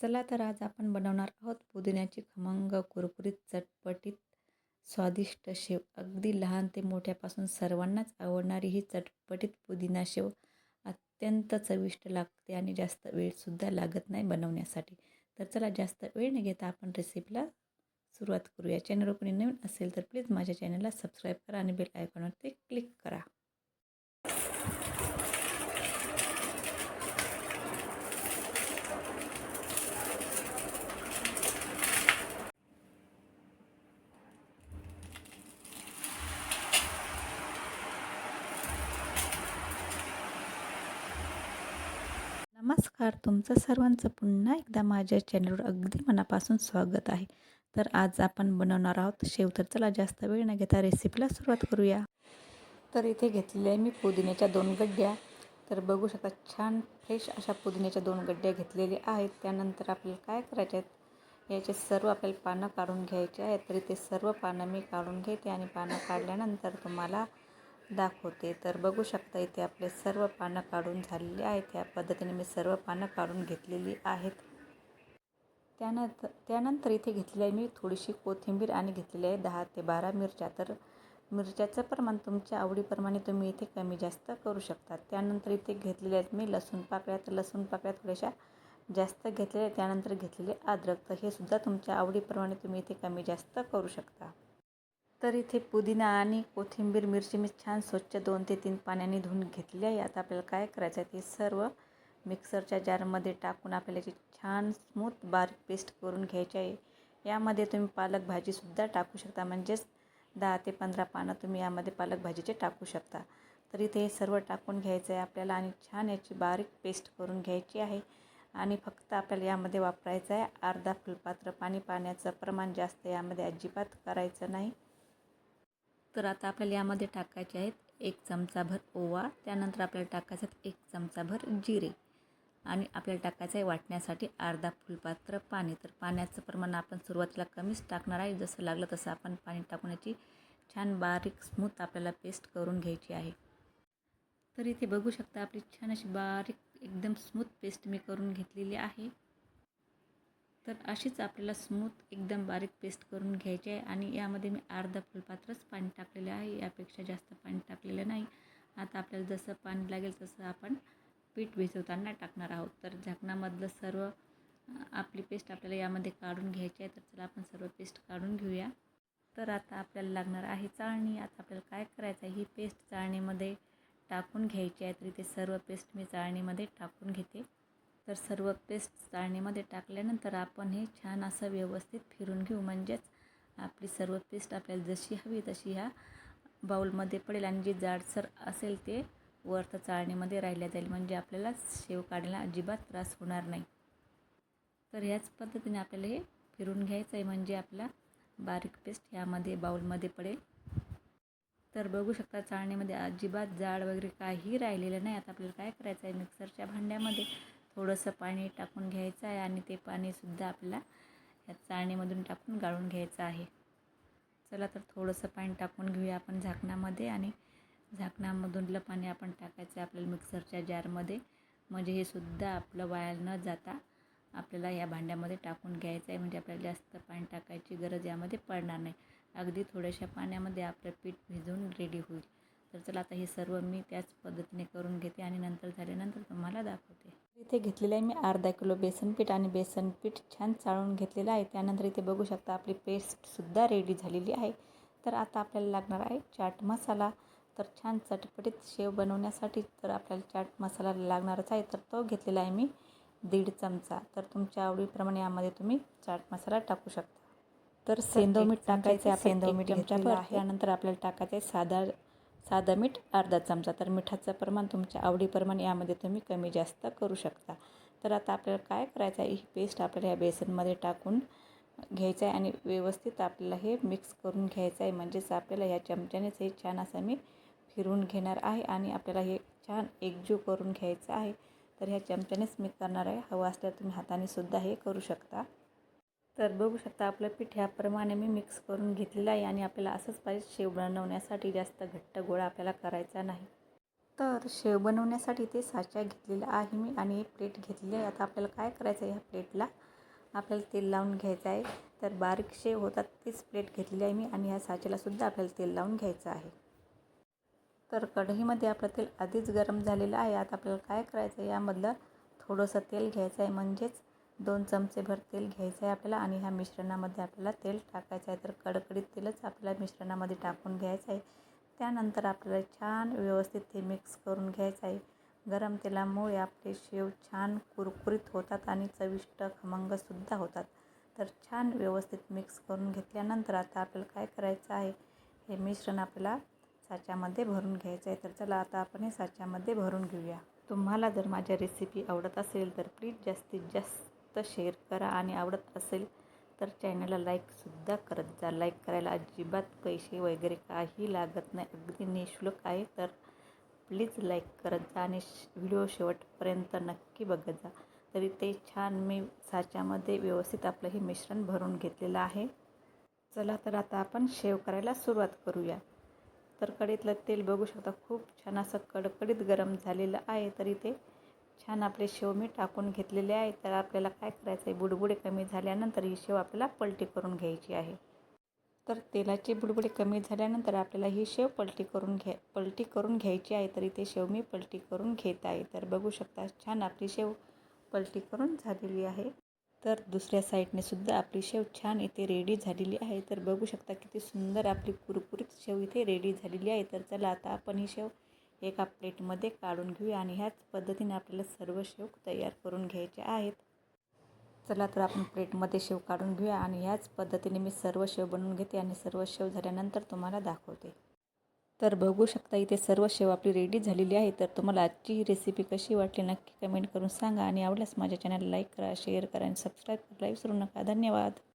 चला तर आज आपण बनवणार आहोत पुदिन्याची खमंग कुरकुरीत चटपटीत स्वादिष्ट शेव. अगदी लहान ते मोठ्यापासून सर्वांनाच आवडणारी ही चटपटीत पुदिना शेव अत्यंत चविष्ट लागते आणि जास्त वेळसुद्धा लागत नाही बनवण्यासाठी. तर चला जास्त वेळ न घेता आपण रेसिपीला सुरुवात करूया. चॅनलवर कोणी नवीन असेल तर प्लीज माझ्या चॅनलला सबस्क्राईब करा आणि बेल आयकॉनवरती क्लिक करा. नमस्कार. तुमचं सर्वांचं पुन्हा एकदा माझ्या चॅनलवर अगदी मनापासून स्वागत आहे. तर आज आपण बनवणार आहोत शेव तर चला जास्त वेळ न घेता रेसिपीला सुरुवात करूया. तर इथे घेतलेले आहे मी पुदिन्याच्या दोन गड्ड्या. तर बघू शकता छान फ्रेश अशा पुदिन्याच्या दोन गड्ड्या घेतलेल्या आहेत. त्यानंतर आपल्याला काय करायचे आहेत? याचे सर्व आपल्याला पानं काढून घ्यायचे आहेत. तर इथे सर्व पानं मी काढून घेते आणि पानं काढल्यानंतर तुम्हाला दाखवते. तर बघू शकता इथे आपले सर्व पानं काढून झालेली आहेत. त्या पद्धतीने मी सर्व पानं काढून घेतलेली आहेत. त्यानंतर त्यानंतर इथे घेतलेली आहे मी थोडीशी कोथिंबीर आणि घेतलेली आहे दहा ते बारा मिरच्या. तर मिरच्याचं प्रमाण तुमच्या आवडीप्रमाणे तुम्ही इथे कमी जास्त करू शकता. त्यानंतर इथे घेतलेले आहेत मी लसूण पाकळ्या. तर लसूण पाकळ्या थोड्याशा जास्त घेतलेल्या त्यानंतर घेतलेले अद्रक. तर हे सुद्धा तुमच्या आवडीप्रमाणे तुम्ही इथे कमी जास्त करू शकता. तर इथे पुदिना आणि कोथिंबीर मिरची मी छान स्वच्छ दोन ते तीन पाण्याने धुवून घेतली आहे. आता आपल्याला काय करायचं आहे ते सर्व मिक्सरच्या जारमध्ये टाकून आपल्याला याची छान स्मूथ बारीक पेस्ट करून घ्यायची आहे. यामध्ये तुम्ही पालक भाजीसुद्धा टाकू शकता. म्हणजेच दहा ते पंधरा पानं तुम्ही यामध्ये पालक भाजीचे टाकू शकता. तर इथे हे सर्व टाकून घ्यायचं आहे आपल्याला आणि छान याची बारीक पेस्ट करून घ्यायची आहे. आणि फक्त आपल्याला यामध्ये वापरायचं आहे अर्धा फुलपात्र. पाणी पाण्याचं प्रमाण जास्त यामध्ये अजिबात करायचं नाही. तर आता आपल्याला यामध्ये टाकायचे आहेत एक चमचाभर ओवा त्यानंतर आपल्याला टाकायचं एक चमचाभर जिरे. आणि आपल्याला टाकायचं आहे वाटण्यासाठी अर्धा फुलपात्र पाणी. तर पाण्याचं प्रमाण आपण सुरुवातीला कमीच टाकणार आहे. जसं लागलं तसं आपण पाणी टाकून याची छान बारीक स्मूथ आपल्याला पेस्ट करून घ्यायची आहे. तर इथे बघू शकता आपली छान अशी बारीक एकदम स्मूथ पेस्ट मी करून घेतलेली आहे. तर अशीच आपल्याला स्मूथ एकदम बारीक पेस्ट करून घ्यायची आहे. आणि यामध्ये मी अर्धा फुलपात्रच पाणी टाकलेलं आहे. यापेक्षा जास्त पाणी टाकलेलं नाही. आता आपल्याला जसं पाणी लागेल तसं आपण पीठ भिजवताना टाकणार आहोत. तर झाकणामधलं सर्व आपली पेस्ट आपल्याला यामध्ये काढून घ्यायची आहे. तर चला आपण सर्व पेस्ट काढून घेऊया. तर आता आपल्याला लागणार आहे चाळणी. आता आपल्याला काय करायचं आहे? ही पेस्ट चाळणीमध्ये टाकून घ्यायची आहे. तर इथे सर्व पेस्ट मी चाळणीमध्ये टाकून घेते. तर सर्व पेस्ट चाळणीमध्ये टाकल्यानंतर आपण हे छान असं व्यवस्थित फिरून घेऊ. म्हणजेच आपली सर्व पेस्ट आपल्याला जशी हवी तशी ह्या बाऊलमध्ये पडेल आणि जे जाडसर असेल ते वरतं चाळणीमध्ये राहिल्या जाईल. म्हणजे आपल्याला शेव काढायला अजिबात त्रास होणार नाही. तर ह्याच पद्धतीने आपल्याला हे फिरून घ्यायचं आहे. म्हणजे आपला बारीक पेस्ट ह्यामध्ये बाऊलमध्ये पडेल. तर बघू शकता चाळणीमध्ये अजिबात जाड वगैरे काही राहिलेलं नाही. आता आपल्याला काय करायचं आहे? मिक्सरच्या भांड्यामध्ये थोडंसं पाणी टाकून घ्यायचं आहे आणि ते पाणीसुद्धा आपल्याला ह्या चाळणीमधून टाकून गाळून घ्यायचं आहे. चला तर थोडंसं पाणी टाकून घेऊया आपण झाकणामध्ये आणि झाकणामधूनलं पाणी आपण टाकायचं आहे आपल्याला मिक्सरच्या जारमध्ये. म्हणजे हे सुद्धा आपलं वाया न जाता आपल्याला या भांड्यामध्ये टाकून घ्यायचं आहे. म्हणजे आपल्याला जास्त पाणी टाकायची गरज यामध्ये पडणार नाही. अगदी थोड्याशा पाण्यामध्ये आपलं पीठ भिजून रेडी होईल. तर चला आता हे सर्व मी त्याच पद्धतीने करून घेते आणि नंतर झाल्यानंतर तुम्हाला दाखवते. इथे घेतलेलं आहे मी अर्धा किलो बेसन पीठ आणि बेसन पीठ छान चाळून घेतलेलं आहे. त्यानंतर इथे बघू शकता आपली पेस्टसुद्धा रेडी झालेली आहे. तर आता आपल्याला लागणार आहे चाट मसाला. तर छान चटपटीत शेव बनवण्यासाठी तर आपल्याला चाट मसाला लागणारच आहे. तर तो घेतलेला आहे मी दीड चमचा. तर तुमच्या आवडीप्रमाणे यामध्ये तुम्ही चाट मसाला टाकू शकता. तर सेंदो मीठ टाकायचे आहे. सेंदो मीठ चमचाभर त्यानंतर आपल्याला टाकायचं आहे साधा साधं मीठ अर्धा चमचा. तर मिठाचं प्रमाण तुमच्या आवडीप्रमाणे यामध्ये तुम्ही कमी जास्त करू शकता. तर आता आपल्याला काय करायचं आहे? ही पेस्ट आपल्याला या बेसनमध्ये टाकून घ्यायचं आहे आणि व्यवस्थित आपल्याला हे मिक्स करून घ्यायचं आहे. म्हणजेच आपल्याला ह्या चमच्यानेच हे छान असं मी फिरून घेणार आहे आणि आपल्याला हे छान एकजीव करून घ्यायचं आहे. तर ह्या चमच्यानेच मी करणार आहे. हवं असल्यास तुम्ही हाताने सुद्धा हे करू शकता. तर बघू शकता आपलं पीठ ह्याप्रमाणे मी मिक्स करून घेतलेलं आहे आणि आपल्याला असंच पाहिजे शेव बनवण्यासाठी जास्त घट्ट गोळा आपल्याला करायचा नाही. तर शेव बनवण्यासाठी ते साचा घेतलेला आहे मी आणि एक प्लेट घेतलेली आहे. आता आपल्याला काय करायचं आहे ह्या प्लेटला? आपल्याला तेल लावून घ्यायचं आहे. तर बारीक शेव होतात तीच प्लेट घेतलेली आहे मी आणि ह्या साच्यालासुद्धा आपल्याला तेल लावून घ्यायचं आहे. तर कढईमध्ये आपलं तेल आधीच गरम झालेलं आहे. आता आपल्याला काय करायचं आहे? यामधलं थोडंसं तेल घ्यायचं आहे. म्हणजेच दोन चमचेभर तेल घ्यायचं आहे आपल्याला आणि ह्या मिश्रणामध्ये आपल्याला तेल टाकायचं आहे. तर कडकडीत तेलच आपल्याला मिश्रणामध्ये टाकून घ्यायचं आहे. त्यानंतर आपल्याला छान व्यवस्थित ते मिक्स करून घ्यायचं आहे. गरम तेलामुळे आपले शेव छान कुरकुरीत होतात आणि चविष्ट खमंगसुद्धा होतात. तर छान व्यवस्थित मिक्स करून घेतल्यानंतर आता आपल्याला काय करायचं आहे? हे मिश्रण आपल्याला साच्यामध्ये भरून घ्यायचं आहे. तर चला आता आपण हे साच्यामध्ये भरून घेऊया. तुम्हाला जर माझ्या रेसिपी आवडत असेल तर प्लीज जास्तीत जास्त शेअर करा आणि आवडत असेल तर चॅनलला लाईकसुद्धा करत जा. लाईक करायला अजिबात पैसे वगैरे काही लागत नाही. अगदी निशुल्क आहे तर प्लीज लाईक करत जा आणि व्हिडिओ शेवटपर्यंत नक्की बघत जा. तरी ते छान मी साच्यामध्ये व्यवस्थित आपलं हे मिश्रण भरून घेतलेलं आहे. चला तर आता आपण शेव करायला सुरुवात करूया. तर कडीतलं तेल बघू शकता खूप छान असं कडकडीत गरम झालेलं आहे. तरी ते छान आपले शेव मी टाकून घेतलेले आहे. तर आपल्याला काय करायचं आहे बुडबुडे कमी झाल्यानंतर ही शेव आपल्याला पलटी करून घ्यायची आहे. तर तेलाचे बुडबुडे कमी झाल्यानंतर आपल्याला ही शेव पलटी करून घ्या पलटी करून घ्यायची आहे तर इथे शेव मी पलटी करून घेत आहे. तर बघू शकता छान आपली शेव पलटी करून झालेली आहे. तर दुसऱ्या साईडने सुद्धा आपली शेव छान इथे रेडी झालेली आहे. तर बघू शकता किती सुंदर आपली कुरकुरीत शेव इथे रेडी झालेली आहे. तर चला आता आपण ही शेव एका प्लेटमध्ये काढून घेऊया आणि ह्याच पद्धतीने आपल्याला सर्व शेव तयार करून घ्यायचे आहेत. चला तर आपण प्लेटमध्ये शेव काढून घेऊया आणि ह्याच पद्धतीने मी सर्व शेव बनवून घेते आणि सर्व शेव झाल्यानंतर तुम्हाला दाखवते. तर बघू शकता इथे सर्व शेव आपली रेडी झालेली आहे. तर तुम्हाला आजची ही रेसिपी कशी वाटली नक्की कमेंट करून सांगा आणि आवडल्यास माझ्या चॅनलला लाईक करा शेअर करा आणि सबस्क्राईब करायला विसरू नका. धन्यवाद.